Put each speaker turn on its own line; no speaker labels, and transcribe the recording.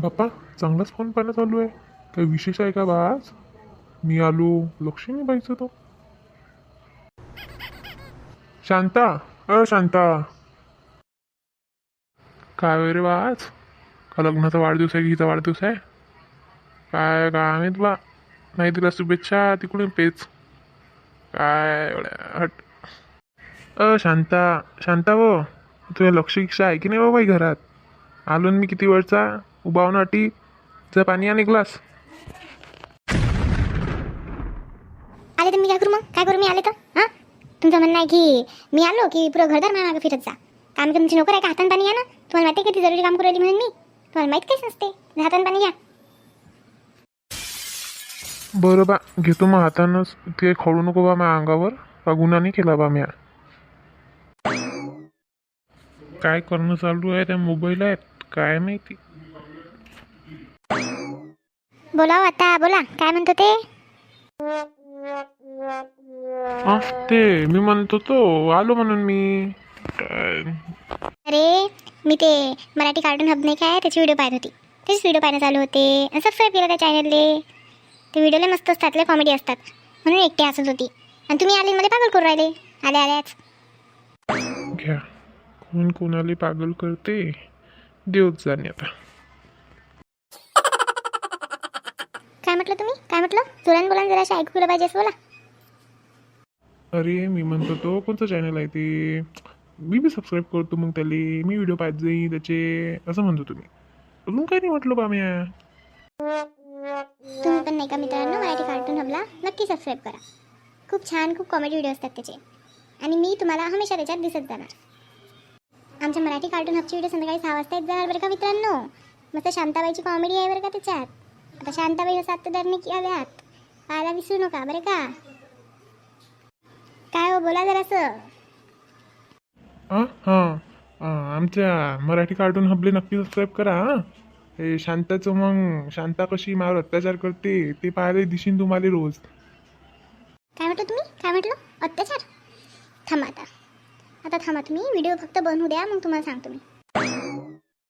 बाप्पा चांगलाच फोन पाहणं चालू आहे. काही विशेष आहे का बा आज मी आलो लक्ष्मी नाही तो. शांता अ शांता. काय वय रे बा आज का लग्नाचा वाढदिवस आहे की हिचा वाढदिवस आहे? काय काय माहीत बा. नाही दिला शुभेच्छा तिकडून पेच काय एवढ्या हट. अ शांता शांता हो. तुझ्या लक्ष इच्छा आहे की नाही बाबाई घरात? आलो ना मी किती वेळचा उभा होऊन अटी जर पाणी आणि ग्लास.
आले तर मी काय करू मग? काय करू मी आले तर? हां? तुमचं म्हणणं आहे की मी आलो की पुरं घरदार माझ्या मागं फिरत जा. काम तुमची नोकर आहे का? हातान पाणी या ना तुम्हाला माहिती आहे किती जरुरी काम करू राहिली म्हणून मी? तुम्हाला माहीत काहीच नसते. हातान पाणी या
बरं बा घेतो मग हातानंच. ते खळू नको बा माझ्या अंगावर. का गुन्हा नाही केला बा म्या. काय करणं चालू आहे? त्या मोबाईल आहेत. काय माहिती?
बोला हो आता बोला. काय म्हणतो ते
ते मी म्हणत होतो आलो म्हणून मी. काय
अरे मी ते मराठी कार्टून हब नाही काय त्याची व्हिडिओ पाहत होती. तेच व्हिडिओ पाहणं चालू होते. सबस्क्राईब केलं त्या चॅनलले ते व्हिडिओला मस्त असतात लय कॉमेडी असतात. म्हणून एकटे हसत होती. आणि तुम्ही आले मला पागल करू राहिले. आले आल्याच.
घ्या. कोण कोणाला पागल करते? देवच जाणे आता.
काय म्हटलं तुम्ही? काय म्हटलं? तुरंत बोला जरा ऐकू केलं पाहिजे बोला.
अरे मी म्हणतो तो कोणतं चॅनल आहे ते? मी बी सबस्क्राईब करतो मग त्याला. मी व्हिडिओ पाहत जाईन त्याचे असं म्हणतो तुम्ही. अजून काही नाही म्हटलं बा म्या
तुम्ही पण नाही का मित्रांनो? मराठी कार्टून हबला नक्की सबस्क्राईब करा. खूप छान खूप कॉमेडी व्हिडिओ असतात त्याचे. आणि मी तुम्हाला हमेशा त्याच्यात दिसत जाणार. आमच्या मराठी कार्टून हबचे व्हिडिओ संध्याकाळी सहा वाजता येत जाणार बरं का मित्रांनो? मस्त शांताबाईची कॉमेडी आहे बरं का त्याच्यात. आता शांताबाई सात धरणे की हव्यात पाहायला विसरू नका बरं का? काय हो बोला जरासं.
हां हां. हां आमच्या मराठी कार्टून हबले नक्की सबस्क्राईब करा हां. हे शांताचं मग शांता कशी मावर अत्याचार करते ते पाहायला दिशीन तुम्हाला रोज.
काय म्हटलं तुम्ही? काय म्हटलं? अत्याचार? थांबा आता. आता थांबा तुम्ही. व्हिडिओ फक्त बनवू द्या मग तुम्हाला सांगतो मी.